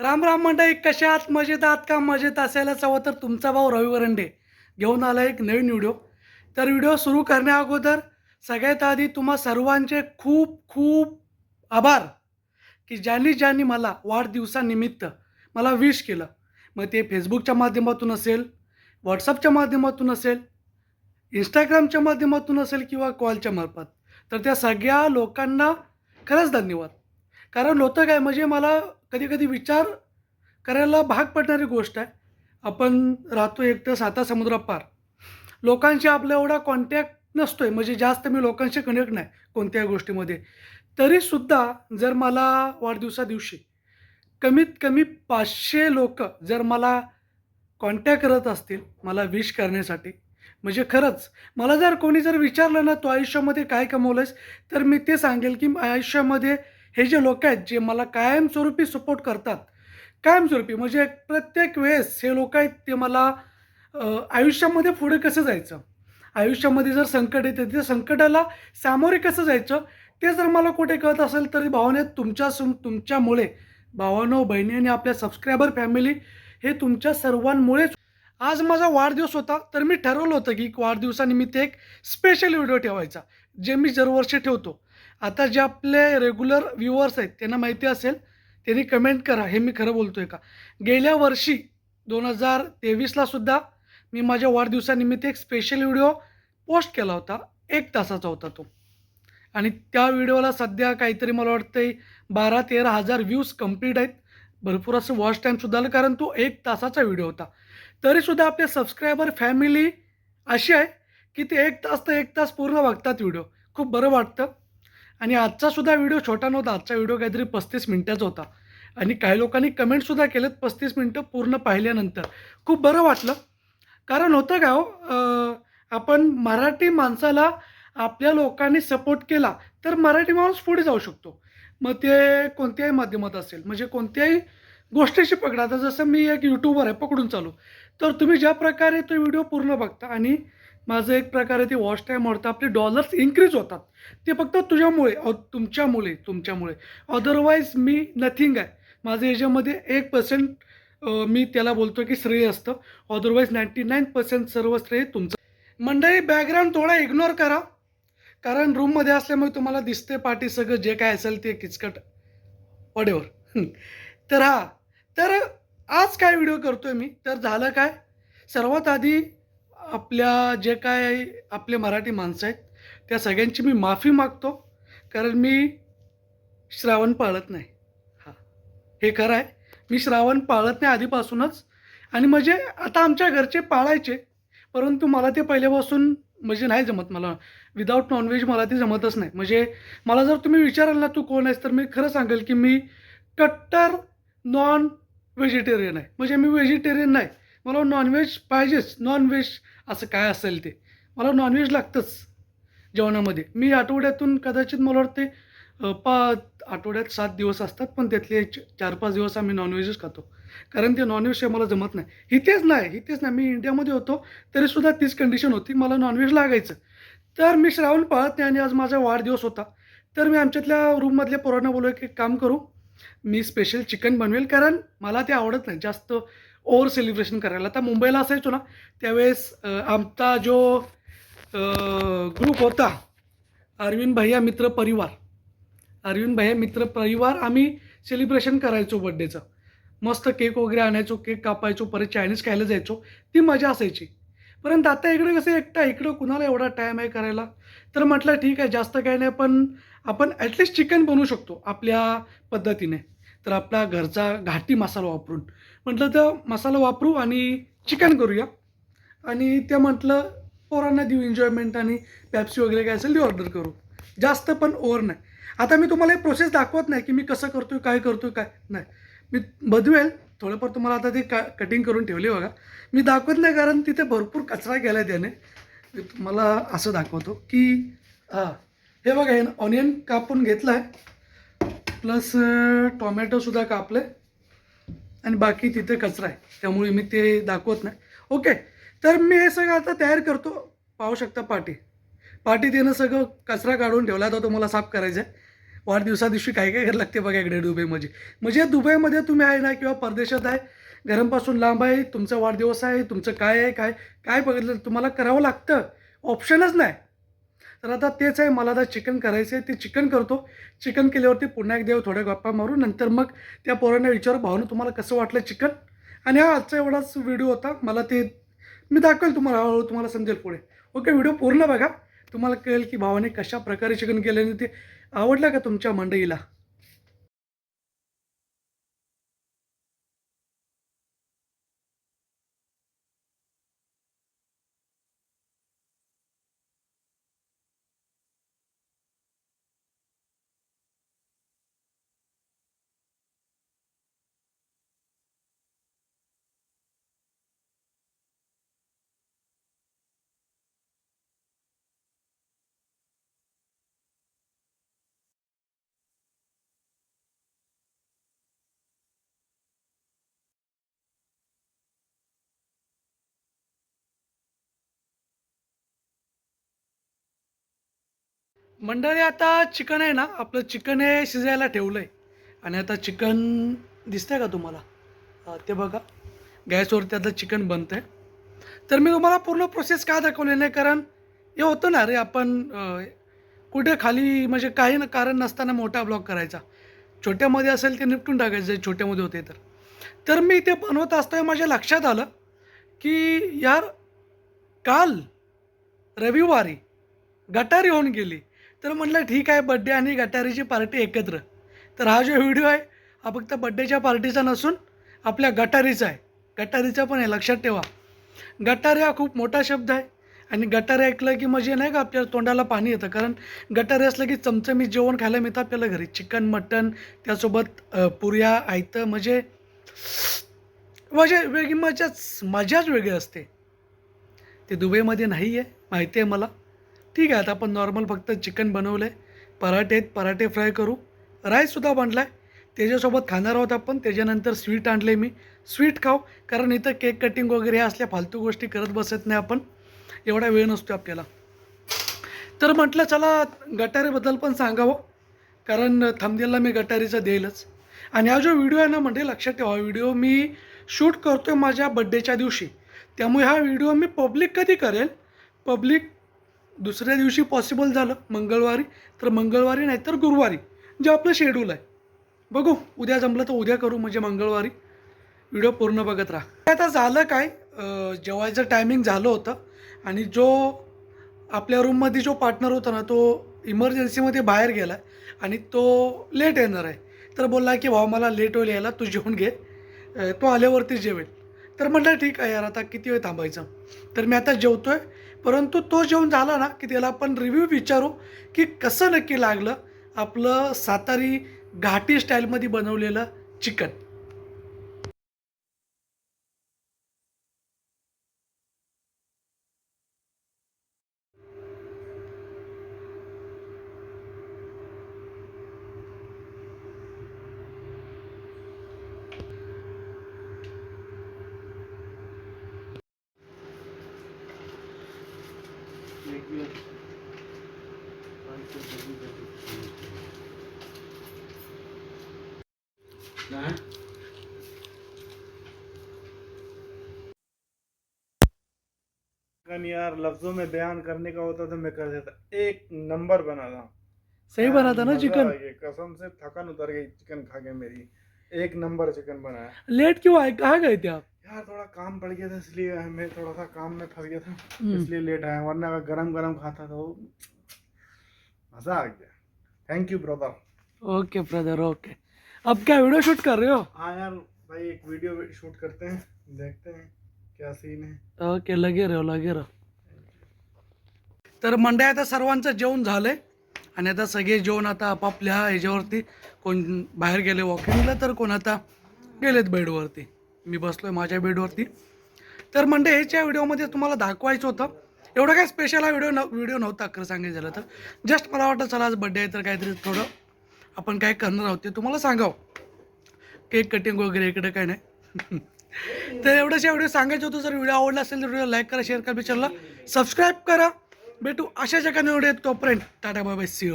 राम राम मंडळी कशात मजेत आहात का? मजेत असायलाच हवं तर तुमचा भाऊ रवी वरंडे घेऊन आला एक नवीन व्हिडिओ. तर व्हिडिओ सुरू करण्या अगोदर सगळ्यात आधी तुम्हा सर्वांचे खूप खूप आभार की ज्यांनी ज्यांनी मला वाढदिवसानिमित्त मला विश केलं. मग ते फेसबुकच्या माध्यमातून असेल व्हॉट्सअपच्या माध्यमातून असेल इंस्टाग्रामच्या माध्यमातून असेल किंवा कॉलच्या मार्फत. तर त्या सगळ्या लोकांना खरंच धन्यवाद. कारण होतं काय? म्हणजे मला कधी कधी विचार करायला भाग पडणारी गोष्ट आहे. आपण राहतो एकटं साता समुद्रापार लोकांशी आपला एवढा कॉन्टॅक्ट नसतोय. म्हणजे जास्त मी लोकांशी कनेक्ट नाही कोणत्याही गोष्टीमध्ये. तरीसुद्धा जर मला वाढदिवसा दिवशी कमीत कमी पाचशे लोक जर मला कॉन्टॅक्ट करत असतील मला विश करण्यासाठी. म्हणजे खरंच मला जर कोणी जर विचारलं ना तू आयुष्यामध्ये काय कमवलंस तर मी ते सांगेल की आयुष्यामध्ये हे जे लोक आहेत जे मला कायमस्वरूपी सपोर्ट करतात कायमस्वरूपी म्हणजे प्रत्येक वेळेस हे लोक आहेत ते मला आयुष्यामध्ये पुढे कसं जायचं? आयुष्यामध्ये जर संकट येते त्या संकटाला सामोरे कसं जायचं? ते जर मला कुठे कळत असेल तरी भावाने तुमच्या सम तुमच्यामुळे भावानो बहिणी आणि आपल्या सबस्क्रायबर फॅमिली हे तुमच्या सर्वांमुळेच आज माझा वाढदिवस होता तर मी ठरवलं होतं की वाढदिवसानिमित्त एक स्पेशल व्हिडिओ ठेवायचा जे मी दरवर्षी ठेवतो. आता जे आपले रेग्युलर व्ह्युअर्स आहेत त्यांना माहिती असेल त्यांनी कमेंट करा. हे मी खरं बोलतो आहे का? गेल्या वर्षी दोन हजार तेवीसला सुद्धा मी माझ्या वाढदिवसानिमित्त एक स्पेशल व्हिडिओ पोस्ट केला होता. एक तासाचा होता तो. आणि त्या व्हिडिओला सध्या काहीतरी मला वाटतं बारा तेरा हजार व्ह्यूज कंप्लीट आहेत. भरपूर असं वॉच टाईमसुद्धा आलं कारण तो एक तासाचा व्हिडिओ होता. तरीसुद्धा आपले सबस्क्रायबर फॅमिली अशी आहे की ते एक तास तर एक तास पूर्ण बघतात व्हिडिओ खूप बरं वाटतं. आणि आजचा सुद्धा व्हिडिओ छोटा नव्हता आजचा व्हिडिओ काहीतरी पस्तीस मिनटाचा होता. आणि काही लोकांनी कमेंटसुद्धा केलेत पस्तीस मिनटं पूर्ण पाहिल्यानंतर. खूप बरं वाटलं. कारण होतं का हो आपण मराठी माणसाला आपल्या लोकांनी सपोर्ट केला तर मराठी माणूस पुढे जाऊ शकतो. मग ते कोणत्याही माध्यमात असेल म्हणजे कोणत्याही गोष्टीशी पकडा. आता जसं मी एक यूट्यूबर आहे पकडून चालू. तर तुम्ही ज्या प्रकारे तो व्हिडिओ पूर्ण बघता आणि माझं एक प्रकारे ते वॉच टाईम वाढतं आपले डॉलर्स इन्क्रीज होतात. ते फक्त तुझ्यामुळे तुमच्यामुळे तुमच्यामुळे. अदरवाईज मी नथिंग आहे. माझं याच्यामध्ये एक पर्सेंट मी त्याला बोलतो की श्रेय असतं. अदरवाईज नाईंटी नाईन पर्सेंट सर्व श्रेय तुमचं. मंडळी बॅकग्राऊंड थोडा इग्नोर करा. कारण रूममध्ये असल्यामुळे तुम्हाला दिसते पाठी सगळं जे काय असेल ते किचकट. वडेवर तर हा. तर आज काय व्हिडिओ करतोय मी? तर झालं काय? सर्वात आधी आपल्या जे काय आपले मराठी माणसं आहेत त्या सगळ्यांची मी माफी मागतो कारण मी श्रावण पाळत नाही. हां. हे खरं आहे. मी श्रावण पाळत नाही आधीपासूनच. आणि म्हणजे आता आमच्या घरचे पाळायचे परंतु मला ते पहिल्यापासून म्हणजे नाही जमत. मला विदाऊट नॉनव्हेज मला ते जमतच नाही. म्हणजे मला जर तुम्ही विचाराल ना तू कोण आहेस तर मी खरं सांगेल की मी कट्टर नॉन व्हेजिटेरियन आहे. म्हणजे मी व्हेजिटेरियन नाही. मला नॉनव्हेज पाहिजेच. नॉनव्हेज असं काय असेल ते? मला नॉनव्हेज लागतंच जेवणामध्ये. मी आठवड्यातून कदाचित मला वाटते पा आठवड्यात सात दिवस असतात पण त्यातले च- चार पाच दिवस आम्ही नॉनव्हेजच खातो. कारण ते नॉनव्हेज हे मला जमत नाही. इथेच नाही इथेच नाही. मी इंडियामध्ये होतो तरीसुद्धा तीच कंडिशन होती. मला नॉनव्हेज लागायचं. तर मी श्रावण पाळत नाही आणि आज माझा वाढदिवस होता. तर मी आमच्यातल्या रूममधल्या पोरांना बोललो की एक काम करू मी स्पेशल चिकन बनवेल कारण मला ते आवडत नाही. जास्त ओव्हर सेलिब्रेशन करायला. आता मुंबईला असायचो ना त्यावेळेस आमचा जो ग्रुप होता अरविंद भैया मित्र परिवार. अरविंद भैया मित्र परिवार आम्ही सेलिब्रेशन करायचो बड्डेचं मस्त केक वगैरे आणायचो केक कापायचो परत चायनीज खायला जायचो ती मजा असायची. परंतु आता इकडे कसं एकटा इकडं कुणाला एवढा टाईम आहे करायला? तर म्हटलं ठीक आहे जास्त काही नाही पण आपण ॲटलिस्ट चिकन बनवू शकतो आपल्या पद्धतीने. तर आपला घरचा घाटी मसाला वापरून. म्हटलं तर मसाला वापरू आणि चिकन करूया. आणि ते म्हटलं पोरांना देऊ एन्जॉयमेंट आणि पॅप्सी वगैरे काय असेल ती ऑर्डर करू. जास्त पण ओव्हर नाही. आता मी तुम्हाला एक प्रोसेस दाखवत नाही की मी कसं करतोय काय करतोय काय नाही. मी बदवेल. थोडंफार तुम्हाला आता ते का कटिंग करून ठेवली बघा. मी दाखवत नाही कारण तिथे भरपूर कचरा केला आहे त्याने मला असं दाखवतो की हां हे बघा हे ऑनियन कापून घेतलं आहे प्लस टॉमॅटोसुद्धा कापलं. आहे आणि बाकी तिथे कचरा आहे. त्यामुळे मी ते दाखवत नाही. ओके. तर मी हे सगळं आता तयार करतो. पाहू शकता पाटी. पाटी तिनं सगळं कचरा काढून ठेवला तर तो मला साफ करायचा आहे. वाढदिवसा दिवशी काय काय करायला लागते बघा इकडे दुबईमध्ये. म्हणजे दुबईमध्ये तुम्ही आहे ना किंवा परदेशात आहे. घरांपासून लांब आहे. तुमचा वाढदिवस आहे. तुमचं काय आहे काय काय बघितलं? तुम्हाला करावं लागतं. ऑप्शनच नाही. तर आता तेच आहे मला आता चिकन करायचं आहे ते चिकन करतो. चिकन केल्यावरती पुन्हा एक देव थोड्या गप्पा मारू नंतर मग त्या पोरांना विचारू भावनं तुम्हाला कसं वाटलं चिकन? आणि हा आजचा एवढाच व्हिडिओ होता मला ते मी दाखवेल तुम्हाला हळूहळू तुम्हाला समजेल पुढे. ओके व्हिडिओ पूर्ण बघा. तुम्हाला कळेल की भावाने कशा प्रकारे चिकन केलं आणि ते आवडलं का तुमच्या मंडईला? मंडळी आता चिकन आहे ना आपलं चिकन हे शिजायला ठेवलं आहे आणि आता चिकन दिसतंय का तुम्हाला? ते बघा. गॅसवरती आता चिकन बनतं आहे तर मी तुम्हाला पूर्ण प्रोसेस का दाखवली नाही कारण हे होतं ना रे आपण कुठे खाली म्हणजे काही ना कारण नसताना मोठा ब्लॉक करायचा. छोट्यामध्ये असेल ते निपटून टाकायचं जे छोट्यामध्ये होते तर. तर मी ते बनवत असताना माझ्या लक्षात आलं की यार काल रविवारी गटारी होऊन गेली. तर म्हटलं ठीक आहे बड्डे आणि गटारीची पार्टी एकत्र. तर हा जो व्हिडिओ आहे हा फक्त बड्डेच्या पार्टीचा नसून आपल्या गटारीचा आहे. गटारीचा पण आहे लक्षात ठेवा. गटारी हा खूप मोठा शब्द आहे आणि गटारी ऐकलं की म्हणजे नाही का आपल्या तोंडाला पाणी येतं? कारण गटारी असलं की चमचमीत जेवण खायला मिळतं आपल्याला घरी. चिकन मटन त्यासोबत पुऱ्या आयतं म्हणजे म्हणजे वेगळी मजाच मजाच वेगळी असते. ते दुबईमध्ये नाही आहे माहिती आहे मला. ठीक आहे आता आपण नॉर्मल फक्त चिकन बनवलं आहे पराठे आहेत पराठे फ्राय करू. राईससुद्धा बनला आहे त्याच्यासोबत खाणार आहोत आपण. त्याच्यानंतर स्वीट आणले मी. स्वीट खाऊ कारण इथं केक कटिंग वगैरे असल्या फालतू गोष्टी करत बसत नाही आपण. एवढा वेळ नसतो आपल्याला. तर म्हटलं चला गटारीबद्दल पण सांगावं. कारण थमदेलला मी गटारीचं देईलच. आणि हा जो व्हिडिओ आहे ना म्हणजे लक्षात ठेवा हा व्हिडिओ मी शूट करतो आहे माझ्या बड्डेच्या दिवशी. त्यामुळे हा व्हिडिओ मी पब्लिक कधी करेल? पब्लिक दुसऱ्या दिवशी पॉसिबल झालं मंगळवारी. तर मंगळवारी नाही तर गुरुवारी जे आपलं शेड्यूल आहे. बघू उद्या जमलं तर उद्या करू म्हणजे मंगळवारी. व्हिडिओ पूर्ण बघत राहा. आता झालं काय? जेवायचं टायमिंग झालं होतं. आणि जो आपल्या रूममध्ये जो पार्टनर होता ना तो इमर्जन्सीमध्ये बाहेर गेला आणि तो लेट येणार आहे. तर बोलला की भाऊ मला लेट होईल यायला तू जेवून घे. तो आल्यावरती जेवेल. तर म्हटलं ठीक आहे यार आता किती वेळ थांबायचं? तर मी आता जेवतो आहे परंतु तो जेवण झाला ना की त्याला आपण रिव्ह्यू विचारू की कसं नक्की लागलं आपलं सातारी घाटी स्टाईलमध्ये बनवलेलं चिकन यार लफ्जों में बयान करने का होता तो मैं कर देता। एक नंबर बना था सही बना था ना चिकन। कसम से थकन उतर गई चिकन खा के मेरी। एक नंबर चिकन बनाया लेट क्यों आए? कहाँ गए थे आप? यार थोड़ा काम पड़ गया था इसलिए मैं थोड़ा सा काम में फंस गया था हम्म। इसलिए लेट आया वरना अगर गरम गरम खाता तो मज़ा आ गया। Thank you brother okay brother okay अब क्या वीडियो शूट कर रहे हो? हाँ यार भाई एक वीडियो शूट करते हैं देखते हैं क्या सीन है। ओके लगे रहो लगे रहो। तर मंडळी आता सर्वांचं जेवण झालंय. आणि आता सगळे जेवण आता आपापल्या ह्याच्यावरती कोण बाहेर गेले वॉकिंगला तर कोण आता गेलेत बेडवरती. मी बसलो आहे माझ्या बेडवरती. तर म्हणजे ह्याच्या व्हिडिओमध्ये तुम्हाला दाखवायचं होतं. एवढं काय स्पेशल हा व्हिडिओ न व्हिडिओ नव्हता खरं सांगायचं झालं तर. जस्ट मला वाटतं चला आज बड्डे आहे तर काहीतरी थोडं आपण काय करणार आहोत ते तुम्हाला सांगावं. केक कटिंग वगैरे इकडे काय नाही. तर एवढंच व्हिडिओ सांगायचं होतं. जर व्हिडिओ आवडला असेल तर व्हिडिओ लाईक करा शेअर करा चॅनलला सबस्क्राईब करा. भेटू अशा जगाने व्हिडिओ तोपर्यंत टाटा बाय बाय सी